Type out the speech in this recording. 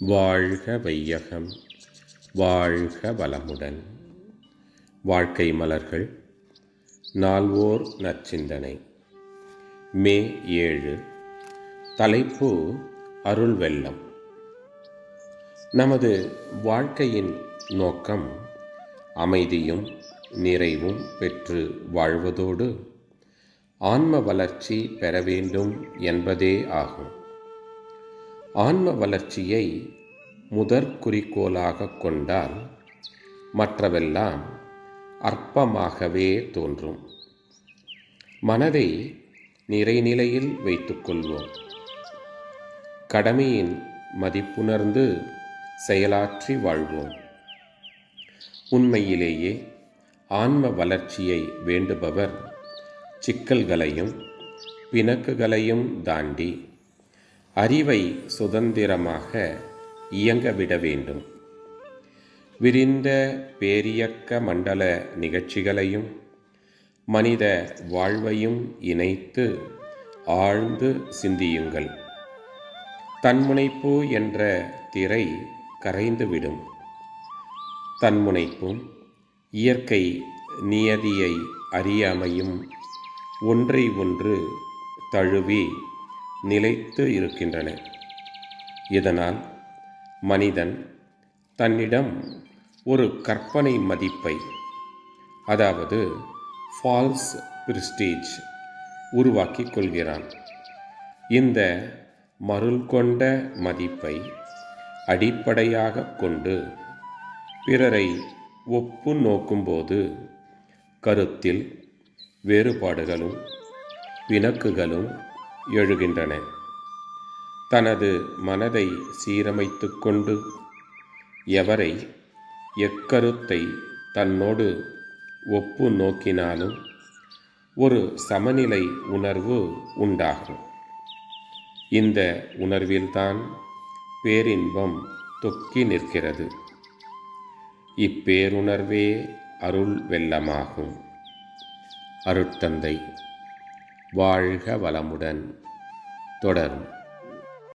வாழ்க வையகம் வாழ்க வளமுடன். வாழ்க்கை மலர்கள் நால்வோர் நற்சிந்தனை. மே ஏழு தலைப்பு அருள் வெள்ளம். நமது வாழ்க்கையின் நோக்கம் அமைதியும் நிறைவும் பெற்று வாழ்வதோடு ஆன்ம வளர்ச்சி பெற வேண்டும் என்பதே ஆகும். ஆன்ம வளர்ச்சியை முதற் குறிக்கோளாக கொண்டால் மற்றவெல்லாம் அற்பமாகவே தோன்றும். மனதை நிறைநிலையில் வைத்துக்கொள்வோம் கடமையின் மதிப்புணர்ந்து செயலாற்றி வாழ்வோம். உண்மையிலேயே ஆன்ம வளர்ச்சியை வேண்டுபவர் சிக்கல்களையும் பிணக்குகளையும் தாண்டி அறிவை சுதந்திரமாக இயங்கவிட வேண்டும். விரிந்த பேரியக்க மண்டல நிகழ்ச்சிகளையும் மனித வாழ்வையும் இணைத்து ஆழ்ந்து சிந்தியுங்கள். தன்முனைப்பு என்ற திரை கரைந்துவிடும். தன்முனைப்பும் இயற்கை நியதியை அறியாமையும் ஒன்றை ஒன்று தழுவி நிலைத்து இருக்கின்றன. இதனால் மனிதன் தன்னிடம் ஒரு கற்பனை மதிப்பை அதாவது ஃபால்ஸ் பிரிஸ்டீஜ் உருவாக்கி கொள்கிறான். இந்த மருள் கொண்ட மதிப்பை அடிப்படையாக கொண்டு பிறரை ஒப்பு நோக்கும்போது கருத்தில் வேறுபாடுகளும் பிணக்குகளும் எழுகின்றன. தனது மனதை சீரமைத்து கொண்டு எவரை எக்கருத்தை தன்னோடு ஒப்பு நோக்கினாலும் ஒரு சமநிலை உணர்வு உண்டாகும். இந்த உணர்வில்தான் பேரின்பம் தொக்கி நிற்கிறது. இப்பேருணர்வே அருள் வெள்ளமாகும் அருட்தந்தை வாழ்க வளமுடன். தொடரும்.